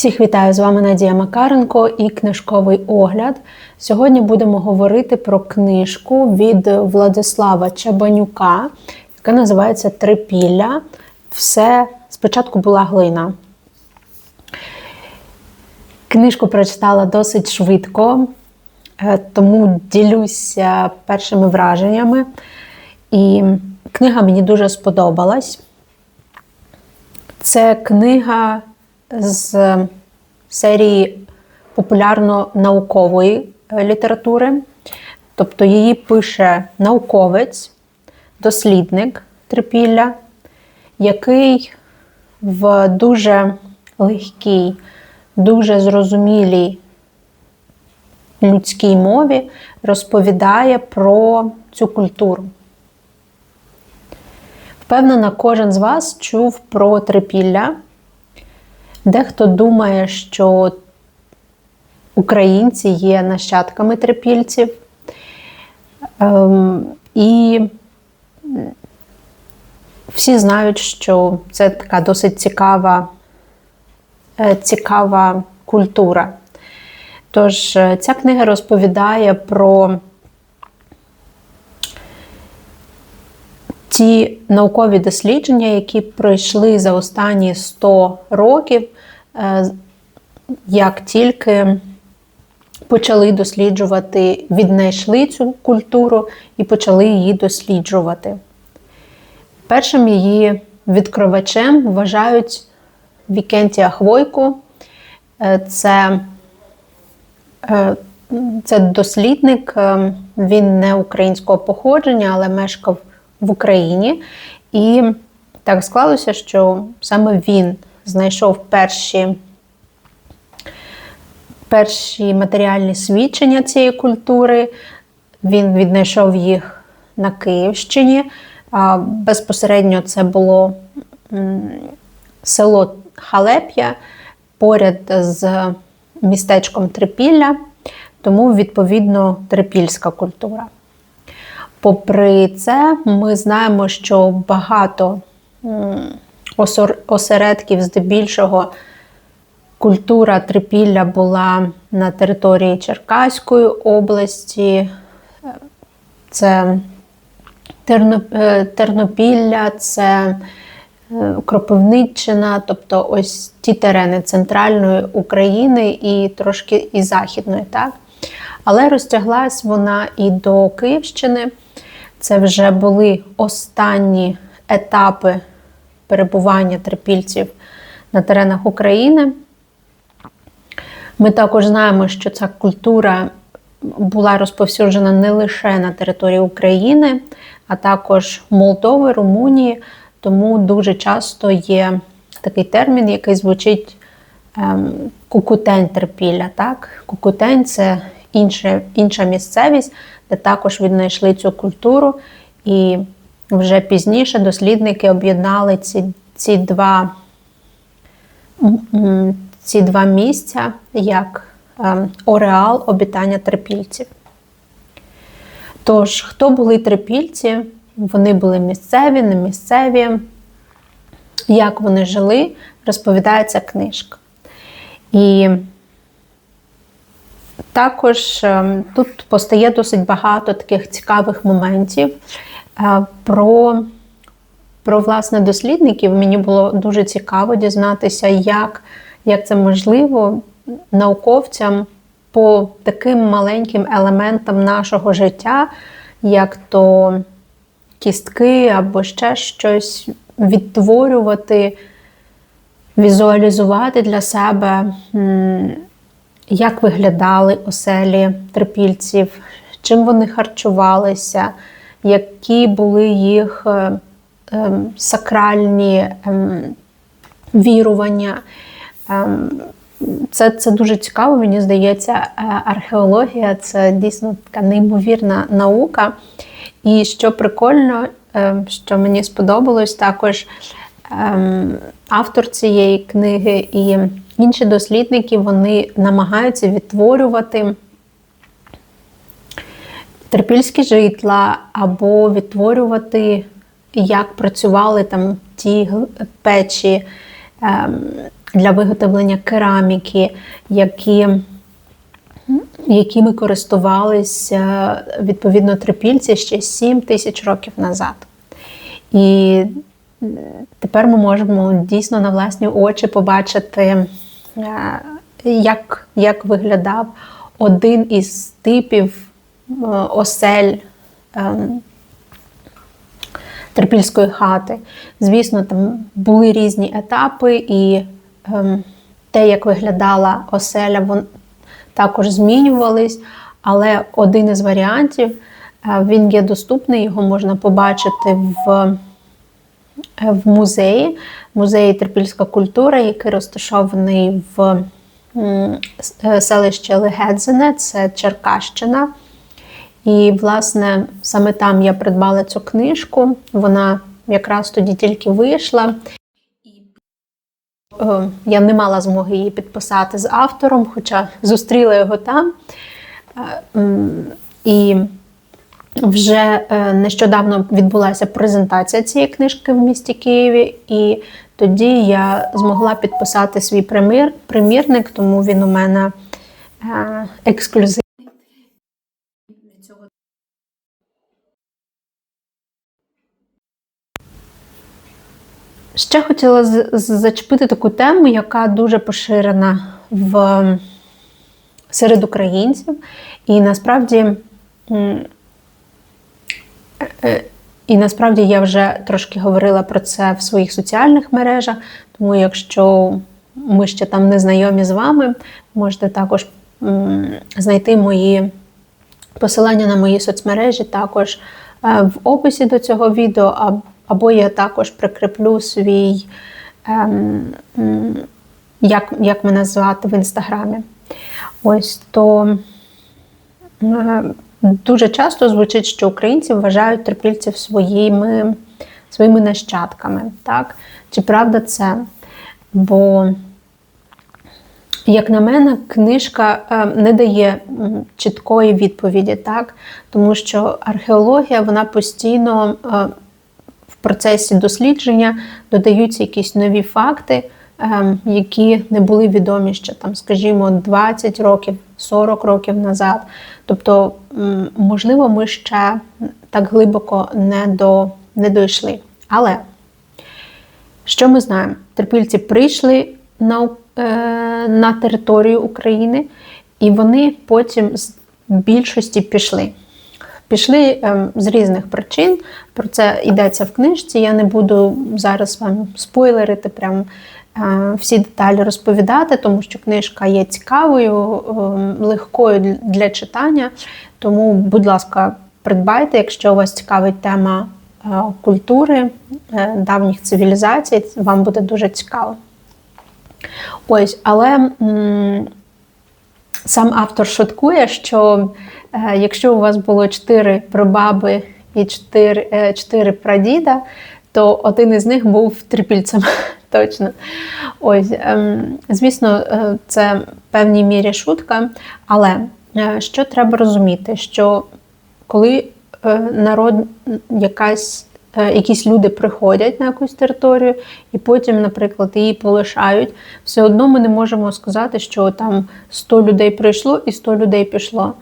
Всіх вітаю з вами Надія Макаренко і книжковий огляд. Сьогодні будемо говорити про книжку від Владислава Чабанюка, яка називається Трипілля. Все спочатку була глина. Книжку прочитала досить швидко, е, тому ділюся першими враженнями. І книга мені дуже сподобалась. Це книга з серії популярно-наукової е, літератури. Тобто її пише науковець, дослідник трипілля, який в дуже легкій, дуже зрозумілій людській мові розповідає про цю культуру. Впевнена, кожен з вас чув про трипілля. Дехто думає, що українці є нащадками трипільців. Ем, і всі знають, що це така досить цікава, е, цікава культура. Тож е, ця книга розповідає про ті наукові дослідження, які пройшли за останні 100 років, е, як тільки почали досліджувати, віднайшли цю культуру і почали її досліджувати. Першим її відкривачем вважають Вікентія Хвойку. Е, це е, це дослідник, він не українського походження, але мешкав в Україні. І так склалося, що саме він знайшов перші перші матеріальні свідчення цієї культури. Він віднайшов їх на Київщині. Безпосередньо це було село Халеп'я поряд з містечком Трипілля, тому, відповідно, трипільська культура. Попри це, ми знаємо, що багато осередків, здебільшого, культура трипілля була на території Черкаської області, це е, Тернопілля, це е, Кропивниччина, тобто ось ті терени центральної України і трошки і Західної. так? Але розтяглась вона і до Київщини. Це вже були останні етапи перебування трипільців на теренах України. Ми також знаємо, що ця культура була розповсюджена не лише на території України, а також Молдови, Румунії. Тому дуже часто є такий термін, який звучить ем, кукутень терпілля. Так? Кукутень це інша, інша місцевість, також віднайшли цю культуру. І вже пізніше дослідники об'єднали ці ці, два ці два місця як ем, ореал обітання трипільців. Тож, хто були трипільці? Вони були місцеві, не місцеві. Як вони жили, розповідається книжка. І також ем, тут постає досить багато таких цікавих моментів е, про про власне дослідників. Мені було дуже цікаво дізнатися, як, як це можливо науковцям по таким маленьким елементам нашого життя, як то кістки або ще щось відтворювати, візуалізувати для себе як виглядали оселі трипільців, чим вони харчувалися, які були їх е, ем, сакральні ем, вірування. Ем, це це дуже цікаво, мені здається, е, археологія це дійсно така неймовірна наука. І що прикольно, що мені сподобалось, також автор цієї книги і Інші дослідники вони намагаються відтворювати терпільські житла або відтворювати, як працювали там ті печі, ем, для виготовлення кераміки, які якими користувалися відповідно трипільці ще 7 тисяч років назад. І тепер ми можемо дійсно на власні очі побачити, е, як, як виглядав один із типів е, осель. ем, Трипільської хати. Звісно, там були різні етапи, і те, як виглядала оселя, вон також змінювались. Але один із варіантів е, він є доступний, його можна побачити в, е, в музеї, музеї Трипільська культура, який розташований в е, селищі Легедзине, це Черкащина. І, власне, саме там я придбала цю книжку. Вона якраз тоді тільки вийшла. Е, Я не мала змоги її підписати з автором, хоча зустріла його там. Е, І вже е, нещодавно відбулася презентація цієї книжки в місті Києві, і тоді я змогла підписати свій примір, примірник, тому він у мене е, ексклюзивний. Ще хотіла зачепити таку тему, яка дуже поширена в серед українців. І насправді, і насправді я вже трошки говорила про це в своїх соціальних мережах. Тому, якщо ми ще там не знайомі з вами, можете також знайти мої посилання на мої соцмережі також е, в описі до цього відео, або я також прикріплю свій, ем, як, як мене звати в інстаграмі. Ось то е, дуже часто звучить, що українці вважають трипільців своїми, своїми нащадками. Так? Чи правда це? Бо як на мене, книжка е, не дає чіткої відповіді, так? тому що археологія вона постійно е, в процесі дослідження додаються якісь нові факти, які не були відомі ще там, скажімо, 20 років, 40 років назад. Тобто, можливо, ми ще так глибоко не, до, не дійшли. Але що ми знаємо? Терпільці прийшли на, е, на територію України, і вони потім з більшості пішли. Пішли ем, з різних причин. Про це йдеться в книжці. Я не буду зараз вам спойлерити прям всі деталі розповідати, тому що книжка є цікавою, ем, легкою для- читання. Тому, будь ласка, придбайте, якщо вас цікавить тема е, культури, е, давніх цивілізацій, вам буде дуже цікаво. Ось, але сам автор шуткує, що е, якщо у вас було чотири прабаби і е, чотири прадіда, то один із них був трипільцем. Точно. Ось, ем, звісно, е, це в певній мірі шутка, але е, що треба розуміти, що коли е, народ якась якісь люди приходять на якусь територію і потім, наприклад, її полишають, все одно ми не можемо сказати, що там 100 людей прийшло і 100 людей пішло.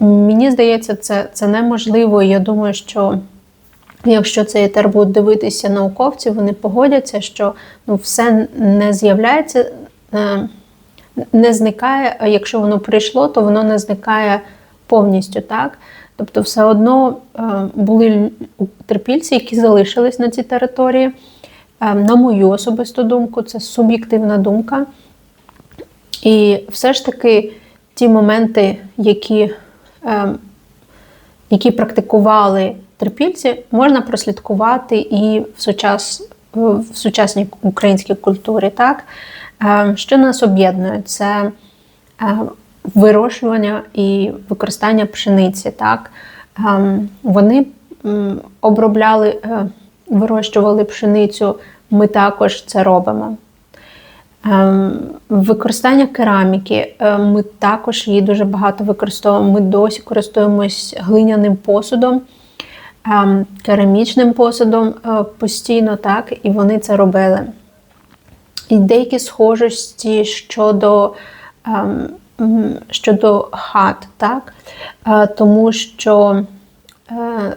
Мені здається, це, це неможливо. Я думаю, що якщо цей етер будуть дивитися науковці, вони погодяться, що ну, все не з'являється, е, не зникає, а якщо воно прийшло, то воно не зникає повністю. так? Тобто, все одно е, були трипільці, які залишились на цій території. Е, На мою особисту думку, це суб'єктивна думка. І все ж таки ті моменти, які, які практикували трипільці, можна прослідкувати і в, сучас, в сучасній українській культурі. Так? Е, Що нас об'єднує? Це е, вирощування і використання пшениці. Так? Ем, Вони обробляли, е, вирощували пшеницю, ми також це робимо. Використання кераміки. Е, Ми також її дуже багато використовуємо. Ми досі користуємось глиняним посудом, керамічним посудом е, постійно, так, і вони це робили. і деякі схожості щодо ем, щодо хат, так? Е, Тому що, е,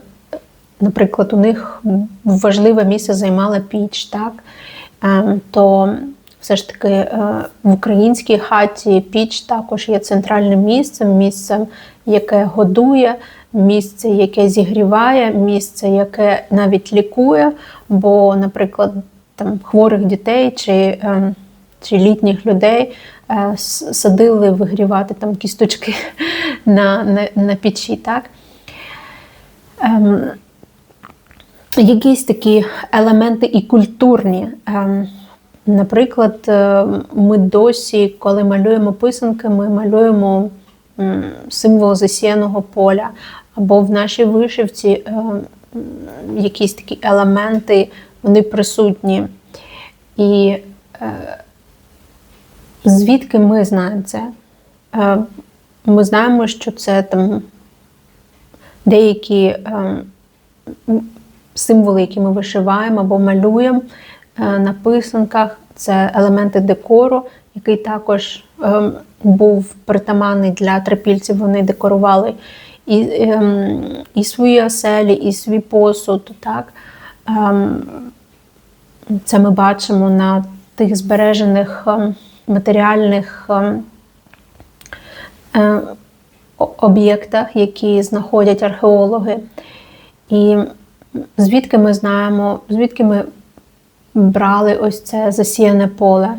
наприклад, у них важливе місце займала піч, так? Ем, То все ж таки в українській хаті піч також є центральним місцем, місцем, яке годує, місце, яке зігріває, місце, яке навіть лікує. Бо, наприклад, там хворих дітей чи, е, чи літніх людей е, садили вигрівати там кісточки на, на, на печі. Так? Ем, якісь такі елементи і культурні. Ем, Наприклад, е, ми досі, коли малюємо писанки, ми малюємо символ засіяного поля, або в нашій вишивці е, якісь такі елементи, вони присутні. І е, звідки ми знаємо це? Е, Ми знаємо, що це там деякі символи, які ми вишиваємо або малюємо на писанках, це елементи декору, який також ем, був притаманний для трипільців. Вони декорували і, ем, і свої оселі, і свій посуд. Так? Ем, це ми бачимо на тих збережених ем, матеріальних е, об'єктах, які знаходять археологи. І звідки ми знаємо, звідки ми брали ось це засіяне поле,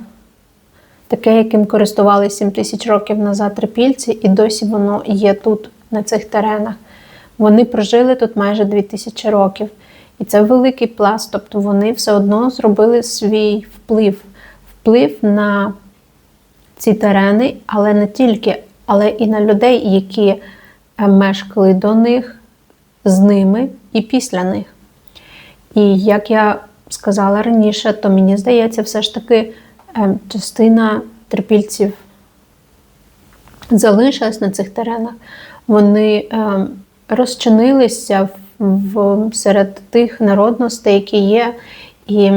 таке, яким користувалися 7 тисяч років назад трипільці, і досі воно є тут, на цих теренах. Вони прожили тут майже 2000 років. І це великий пласт, тобто вони все одно зробили свій вплив, вплив на ці терени, але не тільки, але і на людей, які е, мешкали до них, з ними і після них. І як я сказала раніше, то мені здається, все ж таки е, частина трипільців залишилась на цих теренах. Вони е, розчинилися в, в, серед тих народностей, які є. І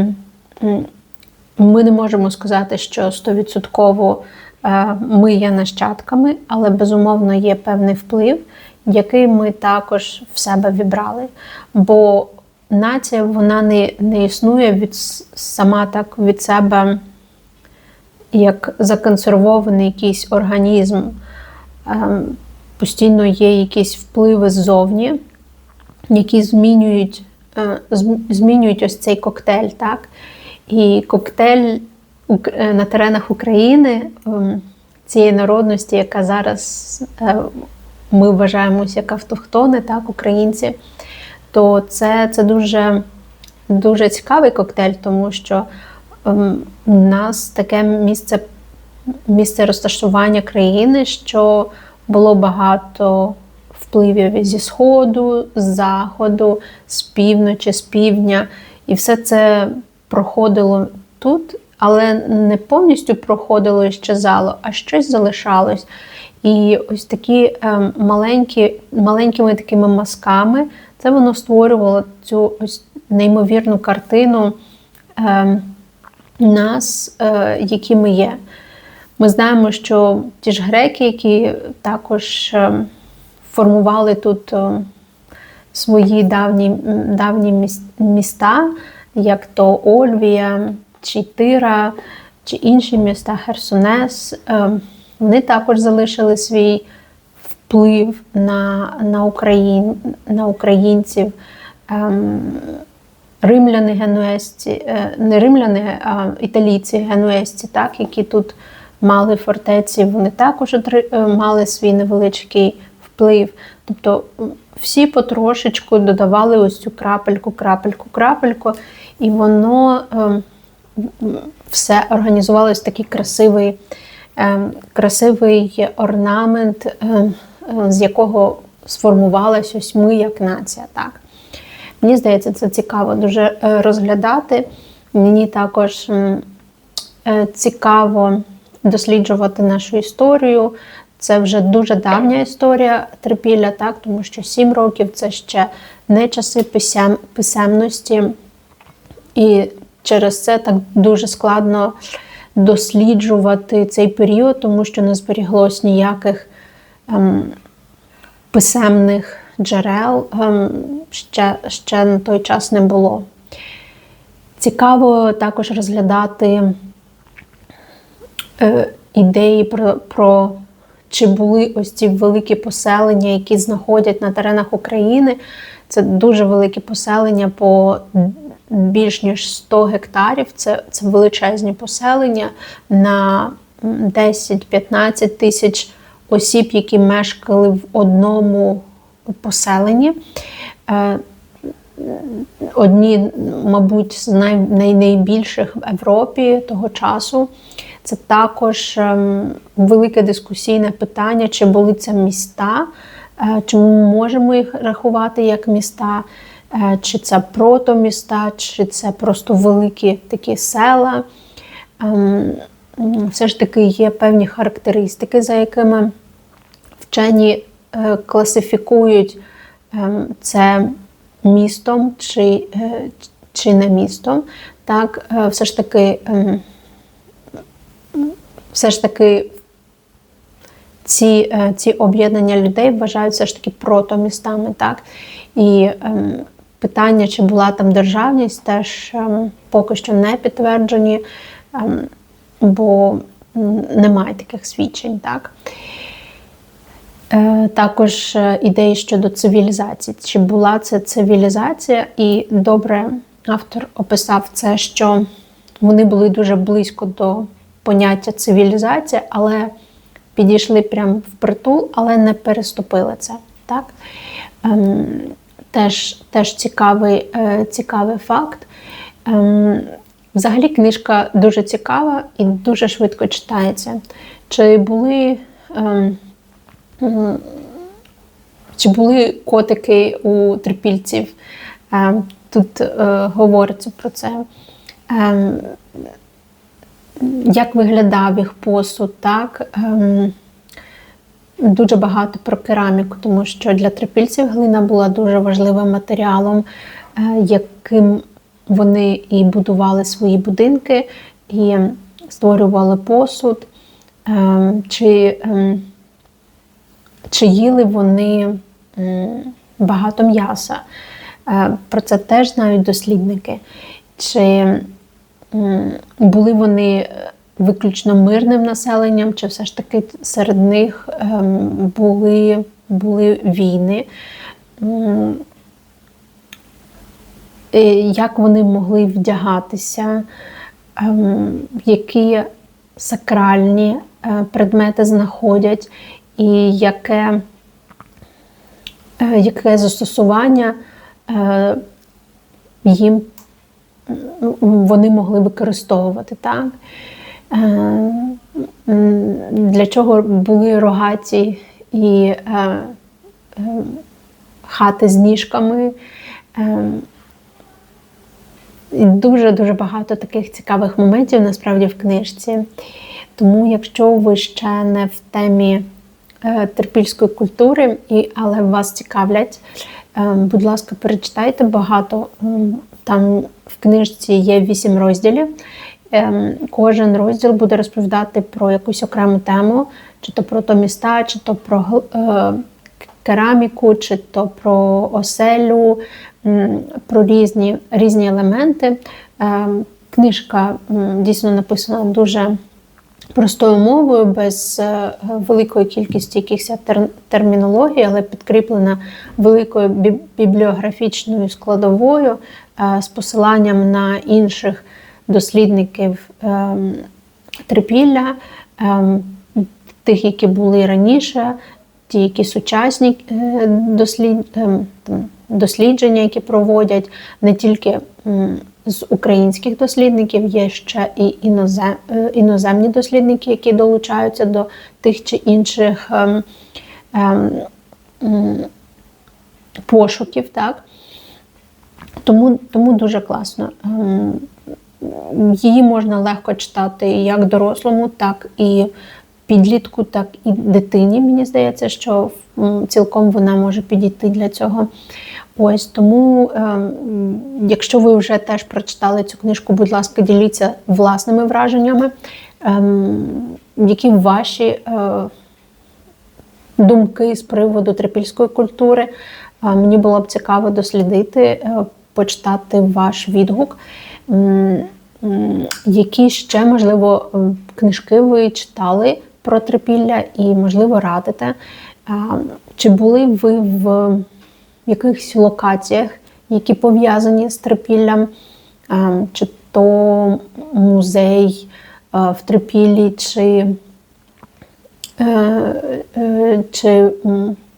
ми не можемо сказати, що стовідсотково е, ми є нащадками, але безумовно є певний вплив, який ми також в себе вібрали. Бо нація вона не, не існує від сама так від себе як законсервований якийсь організм. Ем, Постійно є якісь впливи ззовні, які змінюють, е, змінюють ось цей коктейль. Так? І коктейль е, на теренах України ем, цієї народності, яка зараз е, ми вважаємося як автохтони, так, українці, то це, це дуже, дуже цікавий коктейль, тому що ем, у нас таке місце, місце розташування країни, що було багато впливів зі сходу, з заходу, з півночі, з півдня. І все це проходило тут, але не повністю проходило і щезало, а щось залишалось. І ось такі ем, маленькі, маленькими такими мазками це воно створювало цю ось неймовірну картину ем, нас, е, які ми є. Ми знаємо, що ті ж греки, які також ем, формували тут ем, свої давні, давні міста, як то Ольвія, чи Тира, чи інші міста Херсонес, ем, вони також залишили свій вплив на, на, Україн, на українців. Ем, Римляни генуезці, е, не римляни, а італійці генуезці, так, які тут мали фортеці, вони також е, мали свій невеличкий вплив. Тобто всі потрошечку додавали ось цю крапельку, крапельку, крапельку, і воно ем, все організувалось в такий красивий, ем, красивий орнамент, ем, з якого сформувалась ось ми як нація. Так. Мені здається, це цікаво дуже е, розглядати. Мені також е, цікаво досліджувати нашу історію. Це вже дуже давня історія трипілля, так, тому що сім років це ще не часи писем, писемності. І через це так дуже складно досліджувати цей період, тому що не зберіглось ніяких ем, писемних джерел ем, ще, ще на той час не було. Цікаво також розглядати е, ідеї про, про чи були ось ці великі поселення, які знаходять на теренах України. Це дуже великі поселення по більш ніж 100 гектарів. Це, це величезні поселення на 10-15 тисяч осіб, які мешкали в одному поселенні. Е, одні, мабуть, з най, най, найбільших в Європі того часу. Це також ем, велике дискусійне питання, чи були це міста, е, чи ми можемо їх рахувати як міста, е, чи це протоміста, чи це просто великі такі села. Ем, все ж таки є певні характеристики, за якими вчені е, класифікують ем, це містом чи чи не містом. Так, все ж таки все ж таки ці е, ці об'єднання людей вважають все ж таки протомістами. так? І ем, питання, чи була там державність, теж ем, поки що не підтверджені, ем, бо немає таких свідчень. так? Е, також е, ідеї щодо цивілізації. Чи була це цивілізація? І добре автор описав це, що вони були дуже близько до поняття цивілізація, але підійшли прямо в притул, але не переступили це. Так? Ем, Теж теж цікавий е, цікавий факт. Ем, Взагалі книжка дуже цікава і дуже швидко читається. Чи були ем, чи були котики у трипільців? Тут е, говориться про це. Як виглядав їх посуд, так? Ем, дуже багато про кераміку, тому що для трипільців глина була дуже важливим матеріалом, е, яким вони і будували свої будинки, і створювали посуд, ем, чи ем, чи їли вони багато м'яса. Е, про це теж знають дослідники. Чи були вони е, виключно мирним населенням, чи все ж таки серед них ем, були, були війни? Як вони могли вдягатися, ем, які сакральні е, предмети знаходять, і яке е, яке застосування їм вони могли використовувати. так? Е, для чого були рогаті і е, е, хати з ніжками. Дуже-дуже багато таких цікавих моментів насправді в книжці. Тому, якщо ви ще не в темі терпільської культури, і, але вас цікавлять, будь ласка, перечитайте багато там в книжці є вісім розділів. Ем, кожен розділ буде розповідати про якусь окрему тему, чи то про то міста, чи то про е, кераміку, чи то про оселю, про різні різні елементи. Ем, книжка дійсно написана дуже простою мовою, без е, великої кількості якихось термінологій, але підкріплена великою бібліографічною складовою е, з посиланням на інших дослідників ем, трипілля, ем, тих, які були раніше, ті, які сучасні е, ем, дослідження, які проводять не тільки з українських дослідників, є ще і е, іноземні дослідники, які долучаються до тих чи інших пошуків. Так? Тому, Тому дуже класно. Її можна легко читати як дорослому, так і підлітку, так і дитині. Мені здається, що цілком вона може підійти для цього. Ось тому, е, якщо ви вже теж прочитали цю книжку, будь ласка, діліться власними враженнями, ем, які ваші е, думки з приводу трипільської культури. Е, Мені було б цікаво дослідити, е, почитати ваш відгук. Які ще, можливо, книжки ви читали про трипілля і, можливо, радите? Чи були ви в якихось локаціях, які пов'язані з трипіллям? Чи то музей в Трипіллі, чи Е, е, чи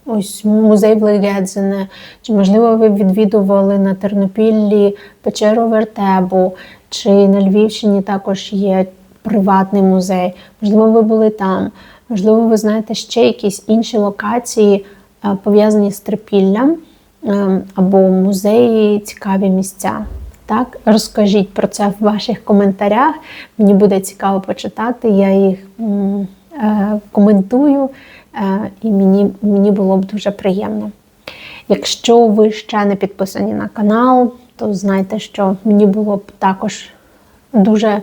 ось музей Блегедзене, чи можливо ви відвідували на Тернопіллі печеру Вертебу, чи на Львівщині також є приватний музей. Можливо, ви були там. Можливо, ви знаєте ще якісь інші локації, е, пов'язані з трипіллям, е, або музеї, цікаві місця. Так, розкажіть про це в ваших коментарях. Мені буде цікаво почитати. Я їх е, коментую, е, і мені, мені було б дуже приємно. Якщо ви ще не підписані на канал, то знайте, що мені було б також дуже,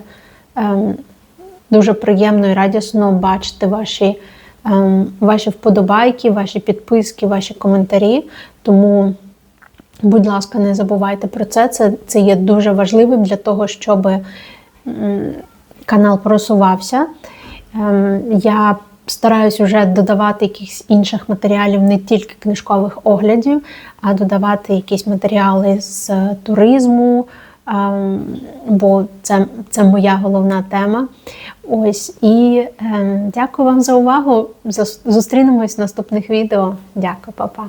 ем, дуже приємно і радісно бачити ваші, ем, ваші вподобайки, ваші підписки, ваші коментарі. Тому Будь ласка, не забувайте про це. Це, це є дуже важливим для того, щоб канал просувався. Ем, Я стараюсь вже додавати якихось інших матеріалів, не тільки книжкових оглядів, а додавати якісь матеріали з туризму, ем, бо це, це моя головна тема. Ось і ем, дякую вам за увагу. Зустрінемось в наступних відео. Дякую, папа.